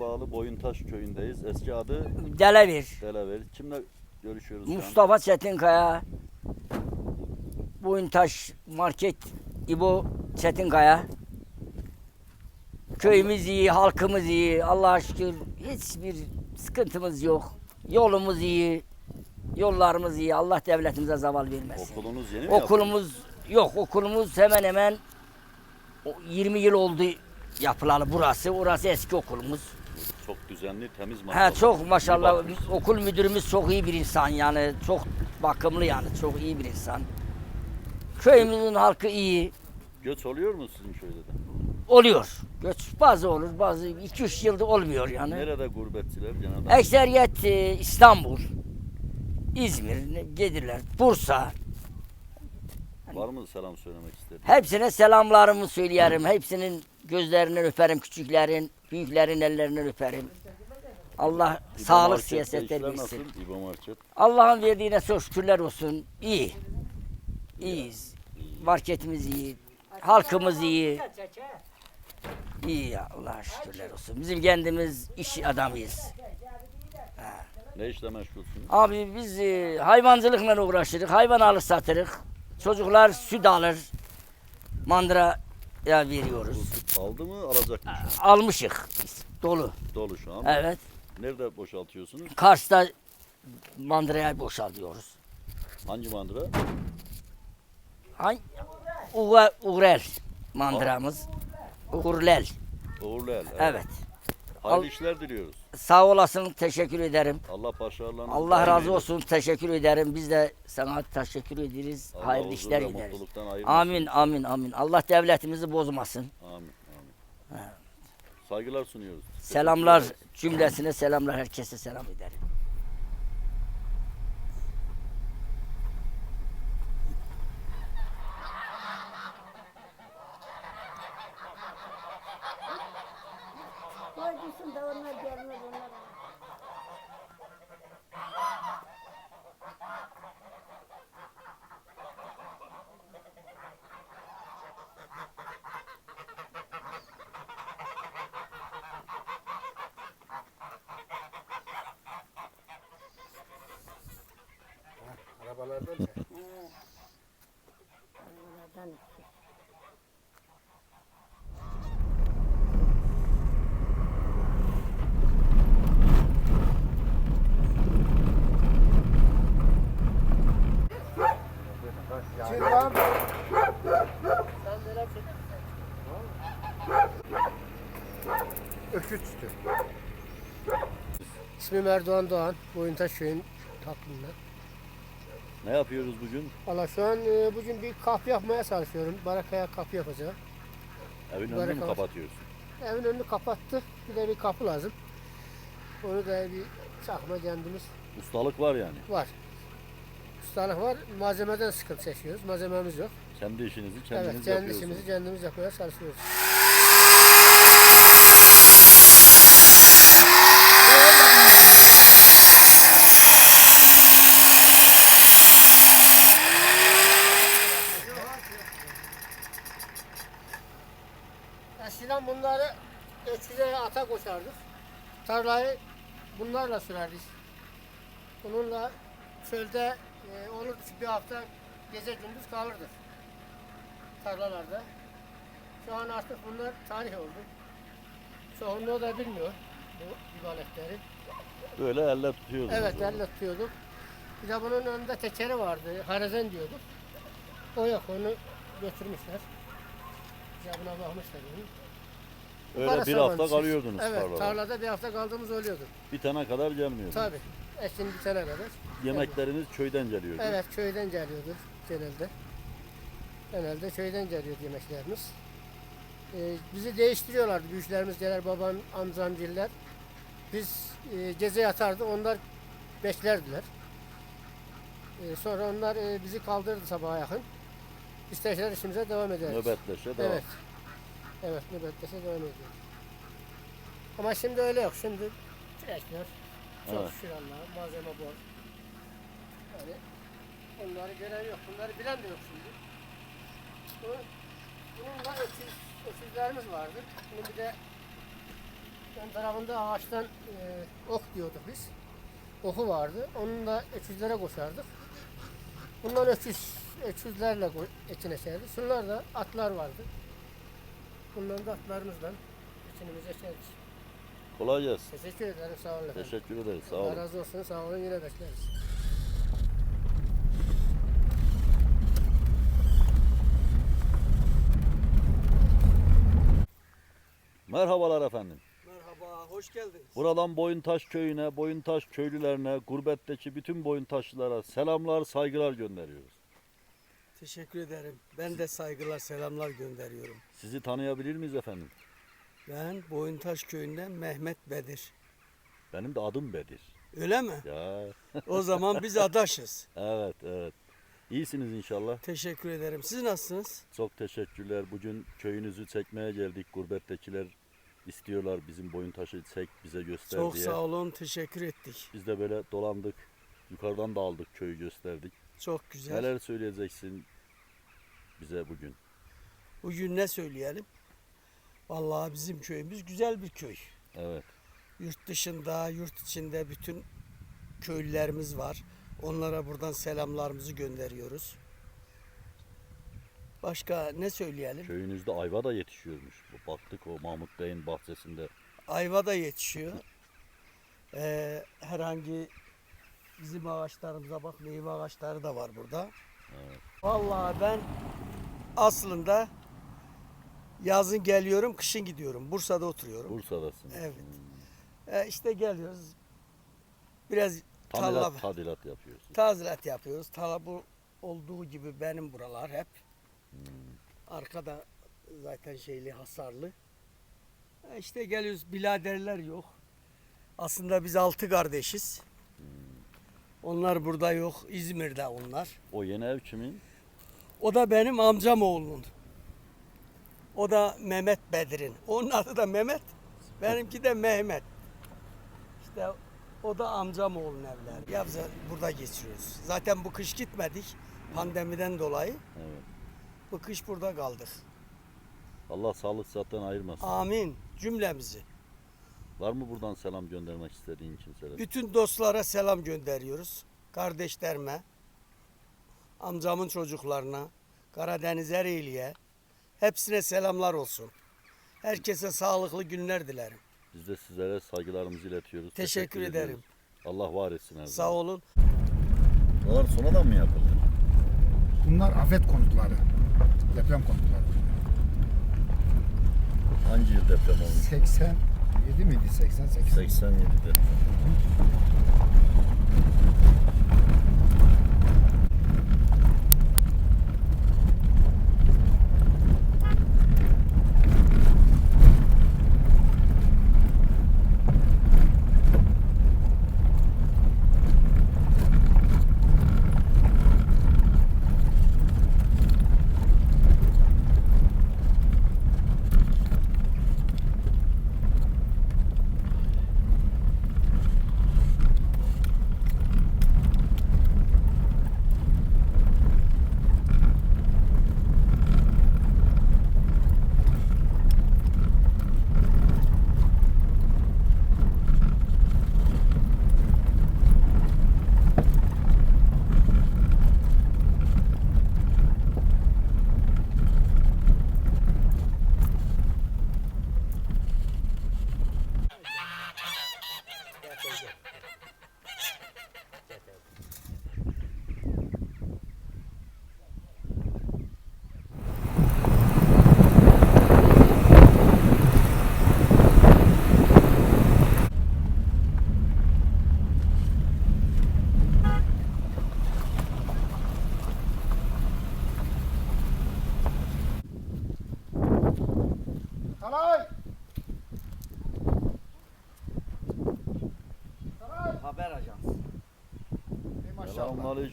Bağlı Boyuntaş köyündeyiz. Eski adı Delevir. Delaver. Kimle görüşüyoruz şu an? Mustafa Çetinkaya. Boyuntaş Market İbo Çetinkaya. Köyümüz iyi, halkımız iyi. Allah'a şükür hiçbir sıkıntımız yok. Yolumuz iyi. Yollarımız iyi. Allah devletimize zaval vermesin. Okulunuz yeni mi yapıldı? Okulumuz yok. Okulumuz hemen hemen o 20 yıl oldu yapılalı burası. Orası eski okulumuz. Çok düzenli, temiz He maşallah. çok maşallah okul müdürümüz çok iyi bir insan yani çok bakımlı yani çok iyi bir insan. Köyümüzün halkı iyi Göç oluyor mu sizin köyde de? oluyor. Göç bazı olur bazı 2-3 yılda olmuyor yani. Nerede gurbetçiler genelde? Ekseriyet e, İstanbul, İzmir, gelirler, Bursa. Var mı selam söylemek istediğin? Hepsine selamlarımı söyleyelim. Hepsinin gözlerinden öperim küçüklerin, büyüklerin ellerinden öperim. Allah İbo sağlık Market'te siyasetler işler versin. Nasıl? İbo Market. Allah'ın verdiğine çok şükürler olsun. İyi. İyiyiz. Marketimiz iyi. Halkımız iyi. İyi ya Allah'a şükürler olsun. Bizim kendimiz iş adamıyız. Ne işle meşgulsünüz? Abi biz e, hayvancılıkla uğraşırız. Hayvan alır satırız. Çocuklar süt alır. Mandıraya Bu veriyoruz. aldı mı alacak mı? şu Almışık. Dolu. an? Dolu şu an. Evet. Nerede boşaltıyorsunuz? Kars'ta mandıraya boşaltıyoruz. Hangi mandıra? Hangi? Uğra, Uğrel mandıramız. Uğurlel. Uğurlu el. Evet. Hayırlı Al- işler diliyoruz. Sağ olasın. Teşekkür ederim. Allah başarılarınızı Allah daim razı eylesin. olsun. Teşekkür ederim. Biz de sana teşekkür ederiz. Allah Hayırlı huzur işler ve dileriz. mutluluktan ayırmasın. Amin, amin, amin. Allah devletimizi bozmasın. Amin. amin. Saygılar sunuyoruz. Selamlar cümlesine selamlar. Herkese selam ederim. Koy gitsin de onlar gelmez onlar. Arabalardan çek. Onlardan Çırpam. Öküz sütü. İsmim Erdoğan Doğan. Boyuntaş köyün tatlından. Ne yapıyoruz bugün? Valla şu an e, bugün bir kapı yapmaya çalışıyorum. Barakaya kapı yapacağım. Evin önünü mü kapatıyorsun? Evin önünü kapattı. Bir de bir kapı lazım. Onu da bir çakma kendimiz Ustalık var yani. var. Ustalık var. Malzemeden sıkıntı çekiyoruz. Malzememiz yok. Kendi işinizi kendiniz evet, kendi yapıyorsunuz. işimizi kendimiz yapmaya çalışıyoruz. Bunlarla sürerdik. Bununla çölde e, olurdu ki bir hafta gece gündüz kalırdık tarlalarda. Şu an artık bunlar tarih oldu. Çoğunluğu da bilmiyor bu ibaletleri. Böyle elle tutuyordunuz. Evet elle tutuyorduk. Bir de bunun önünde tekeri vardı. Harazen diyorduk. O yok onu götürmüşler. Cebine bakmışlar onu. Öyle Para bir hafta sabancısı. kalıyordunuz Evet tarlada. tarlada bir hafta kaldığımız oluyordu. Bitene kadar gelmiyordu. Tabi. Ekin bitene kadar. Yemekleriniz köyden geliyordu. Evet köyden geliyordu genelde. Genelde köyden geliyor yemeklerimiz. Ee, bizi değiştiriyorlardı büyüklerimiz gelir babam amcamgiller. Biz e, gece yatardı onlar beklerdiler. Ee, sonra onlar e, bizi kaldırdı sabaha yakın. Tekrar işimize devam ederiz. Nöbetleşe devam. Evet. Evet nöbetleşe devam ediyoruz. Ama şimdi öyle yok. Şimdi traktör. Çok Evet. şükür Allah'a malzeme bol. Yani onları gören yok. Bunları bilen de yok şimdi. Bu, bununla öküz, öküzlerimiz vardı. Bunu bir de ön tarafında ağaçtan e, ok diyorduk biz. Oku vardı. Onun da öküzlere koşardık. Bundan öküz, öküzlerle ko- ekin eserdik. Şunlar da atlar vardı. Bundan da atlarımızla ekinimizi ekerdik. Kolay gelsin. Teşekkür ederim. Sağ olun efendim. Teşekkür ederiz. Sağ Allah olun. razı olsun. Sağ olun. Yine bekleriz. Merhabalar efendim. Merhaba, hoş geldiniz. Buradan Boyuntaş köyüne, Boyuntaş köylülerine, gurbetteki bütün Boyuntaşlılara selamlar, saygılar gönderiyoruz. Teşekkür ederim. Ben de saygılar, selamlar gönderiyorum. Sizi tanıyabilir miyiz efendim? Ben Boyuntaş köyünden Mehmet Bedir. Benim de adım Bedir. Öyle mi? Ya O zaman biz adaşız. evet evet. İyisiniz inşallah. Teşekkür ederim. Siz nasılsınız? Çok teşekkürler. Bugün köyünüzü çekmeye geldik. Gurbettekiler istiyorlar bizim Boyuntaş'ı çek bize göster Çok diye. sağ olun, teşekkür ettik. Biz de böyle dolandık. Yukarıdan da aldık köyü gösterdik. Çok güzel. Neler söyleyeceksin bize bugün? Bugün ne söyleyelim? Vallahi bizim köyümüz güzel bir köy. Evet. Yurt dışında, yurt içinde bütün köylülerimiz var. Onlara buradan selamlarımızı gönderiyoruz. Başka ne söyleyelim? Köyünüzde ayva da yetişiyormuş. Baktık o Mahmut Bey'in bahçesinde. Ayva da yetişiyor. Ee, herhangi bizim ağaçlarımıza bak meyve ağaçları da var burada. Vallahi ben aslında yazın geliyorum, kışın gidiyorum. Bursa'da oturuyorum. Bursa'dasın. Evet. Ee, işte geliyoruz. Biraz Tadilat, tarla, tadilat yapıyorsun. tazilat yapıyoruz. Tarla bu olduğu gibi benim buralar hep. Arkada zaten şeyli hasarlı. E İşte geliyoruz biraderler yok. Aslında biz altı kardeşiz. Onlar burada yok. İzmir'de onlar. O yeni ev kimin? O da benim amcam oğlunun. O da Mehmet Bedir'in. Onun adı da Mehmet. Benimki de Mehmet. İşte o da amcam oğlunun evleri. Ya burada geçiriyoruz. Zaten bu kış gitmedik. Pandemiden dolayı. Evet. Bu kış burada kaldık. Allah sağlık zaten ayırmasın. Amin. Cümlemizi. Var mı buradan selam göndermek istediğin kimseler? Bütün dostlara selam gönderiyoruz. Kardeşlerime, amcamın çocuklarına, Karadeniz Ereğli'ye hepsine selamlar olsun. Herkese sağlıklı günler dilerim. Biz de sizlere saygılarımızı iletiyoruz. Teşekkür ederim. ediyoruz. Allah var etsin her Sağ zaman. olun. Bunlar sonradan mı yapıldı? Bunlar afet konutları. Deprem konutları. Hangi yıl deprem olmuş? 87 miydi? 88. 87'de.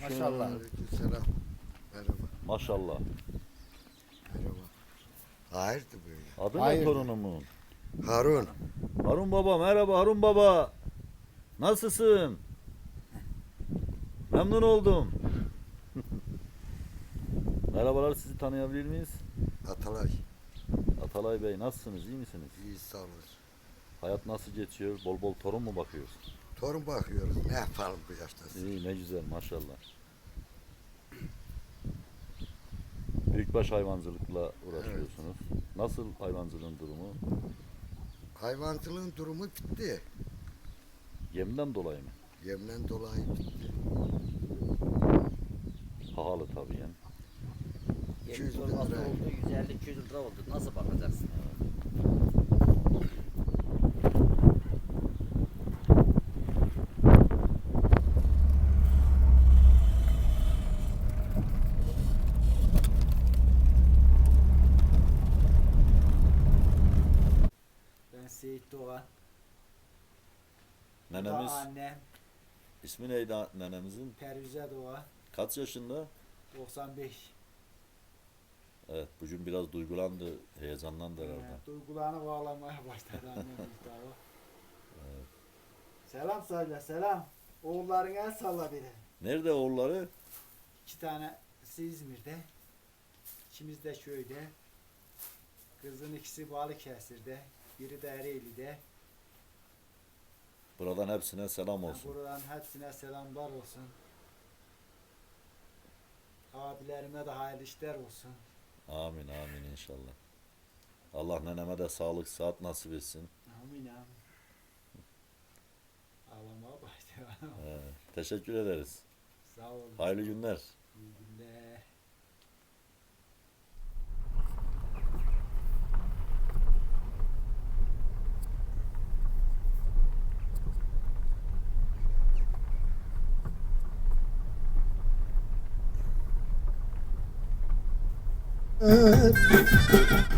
Maşallah. Selam. Merhaba. Maşallah. Merhaba. Hayırdır böyle? Adı Hayır. ne torunumun? Harun. Harun baba merhaba Harun baba. Nasılsın? Memnun oldum. Merhabalar sizi tanıyabilir miyiz? Atalay. Atalay Bey nasılsınız iyi misiniz? İyi sağ olun. Hayat nasıl geçiyor? Bol bol torun mu bakıyorsun? Torun bakıyoruz. Ne yapalım bu yaşta? İyi ne güzel maşallah. Büyükbaş hayvancılıkla uğraşıyorsunuz. Nasıl hayvancılığın durumu? Hayvancılığın durumu bitti. Yemden dolayı mı? Yemden dolayı bitti. Pahalı tabii yani. Yeni Yeni torbası torbası lira. oldu 150-200 lira oldu. Nasıl bakacaksın? Ben Seyit Doğan. Bu da Nenemiz, Annem ismi neydi nenemizin? Pervize Doğan. Kaç yaşında? 95. Evet bugün biraz duygulandı, heyecanlandı herhalde. Ee, duygularını bağlamaya başladı annem Mustafa. Selam söyle selam. Oğulların el salla biri. Nerede oğulları? İki tanesi İzmir'de. İkimiz de köyde. Kızın ikisi Balıkesir'de. Biri de Ereğli'de. Buradan hepsine selam olsun. Buradan hepsine selamlar olsun. Abilerime de hayırlı işler olsun. Amin amin inşallah. Allah neneme de sağlık, saat nasip etsin. Amin amin. Ağlamaya başladı. Ee, teşekkür ederiz. Sağ olun. Hayırlı günler. İyi günler. Uh.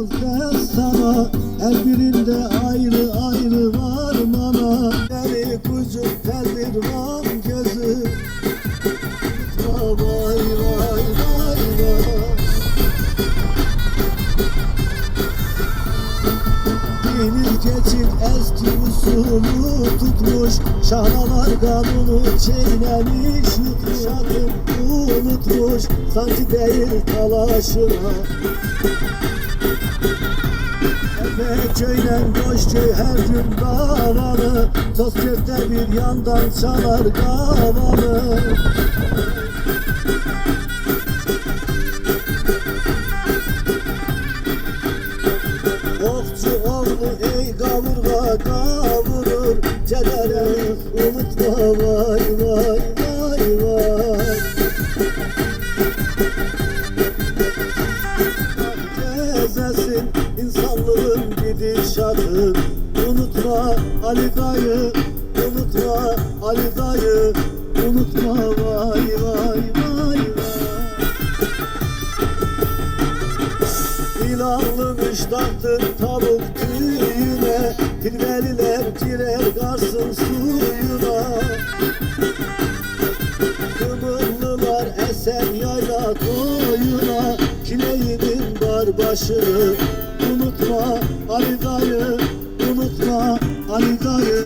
Bitmez destana Her birinde ayrı ayrı var mana Deli kucuk tel bir van gözü. Vay vay vay vay Deniz geçit eski usulü tutmuş. Şahralar kanunu çiğnemiş. Yutmuş Adım unutmuş sanki değil talaşına. Efe köyden boş köy her gün davalı Sosyette bir yandan çalar kavalı insanlığın gidişatı Unutma Ali dayı Unutma Ali dayı. Unutma vay vay vay vay. İlanlı müştaktır tavuk tüyüne Tilveliler girer garsın suyuna. Kımırlılar esen yayla koyuna Kileydin bar başını Unutma Ali dayı Unutma Ali dayı